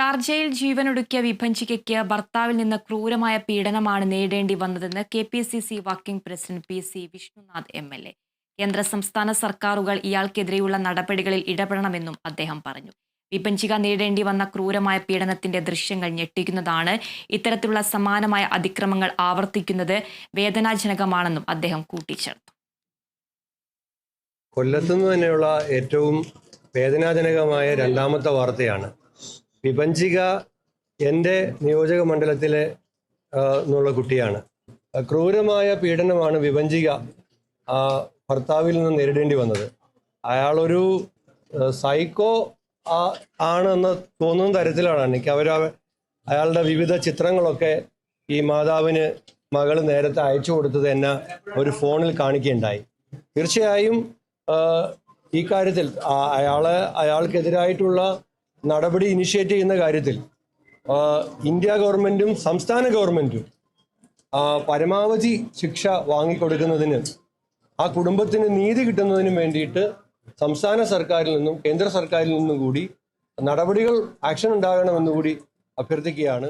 ഷാർജയിൽ ജീവനൊടുക്കിയ വിഭജിക്കയ്ക്ക് ഭർത്താവിൽ നിന്ന് ക്രൂരമായ പീഡനമാണ് നേടേണ്ടി വന്നതെന്ന് K P C C working president P C Vishnunath M L A. കേന്ദ്ര സംസ്ഥാന സർക്കാരുകൾ ഇയാൾക്കെതിരെയുള്ള നടപടികളിൽ ഇടപെടണമെന്നും അദ്ദേഹം പറഞ്ഞു. വിഭജിക നേടേണ്ടി വന്ന ക്രൂരമായ പീഡനത്തിന്റെ ദൃശ്യങ്ങൾ ഞെട്ടിക്കുന്നതാണ് ഇത്തരത്തിലുള്ള സമാനമായ അതിക്രമങ്ങൾ ആവർത്തിക്കുന്നത് വേദനാജനകമാണെന്നും അദ്ദേഹം കൂട്ടിച്ചേർത്തു. കൊല്ലത്തുനിന്ന് തന്നെയുള്ള ഏറ്റവും വേദനാജനകമായ രണ്ടാമത്തെ വാർത്തയാണ് വിഭജിക എന്റെ നിയോജക മണ്ഡലത്തിലെ എന്നുള്ള കുട്ടിയാണ്. ക്രൂരമായ പീഡനമാണ് വിപഞ്ചിക ഭർത്താവിൽ നിന്ന് നേരിടേണ്ടി വന്നത്. അയാളൊരു സൈക്കോ ആണെന്ന് തോന്നുന്ന തരത്തിലാണ്. എനിക്ക് അവർ അയാളുടെ വിവിധ ചിത്രങ്ങളൊക്കെ ഈ മാതാവിന് മകൾ നേരത്തെ അയച്ചു കൊടുത്തത് എന്നെ ഒരു ഫോണിൽ കാണിക്കുകയുണ്ടായി. തീർച്ചയായും ഈ കാര്യത്തിൽ അയാളെ അയാൾക്കെതിരായിട്ടുള്ള നടപടി ഇനിഷ്യേറ്റ് ചെയ്യുന്ന കാര്യത്തിൽ ഇന്ത്യ ഗവൺമെന്റും സംസ്ഥാന ഗവൺമെന്റും പരമാവധി ശിക്ഷ വാങ്ങിക്കൊടുക്കുന്നതിന് ആ കുടുംബത്തിന് നീതി കിട്ടുന്നതിനും വേണ്ടിയിട്ട് സംസ്ഥാന സർക്കാരിൽ നിന്നും കേന്ദ്ര സർക്കാരിൽ നിന്നും കൂടി നടപടികൾ ആക്ഷൻ ഉണ്ടാകണമെന്നുകൂടി അഭ്യർത്ഥിക്കുകയാണ്.